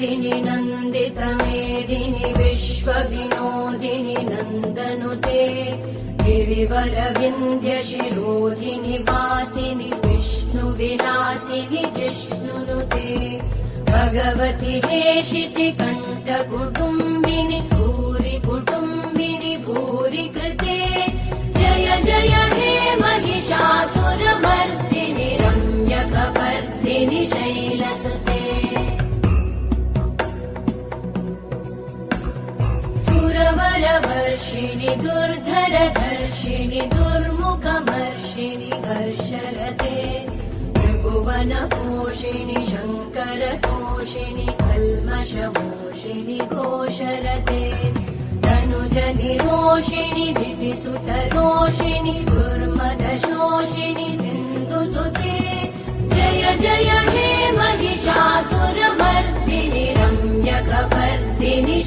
नन्दिनि नन्दितमेदिनि विश्वविनोदिनि नन्दनुते गिरिवरविन्द्यशिरोधिनि वासिनि विष्णुविलासिनि जिष्णुनुते भगवति शितिकण्ठकुटुम्बिनि भूरि कुटुम्बिनि भूरि कृते जय जय हे महिषासुरमर्दिनि रम्यकवर्दिनि शैलसुते वर्षिणि दुर्धर दर्षिणि दुर्मुख वर्षिणि कर्षरते त्रिभुवन पोषिणि शङ्करतोषिणि कल्मष पोषिणि घोषरते तनुजनि रोषिणि दिदिसुतरोषिणि दुर्मद शोषिणि सिन्धुसुचि जय जय हे महिषासुरवर्दिनि रम्यक वर्दिनि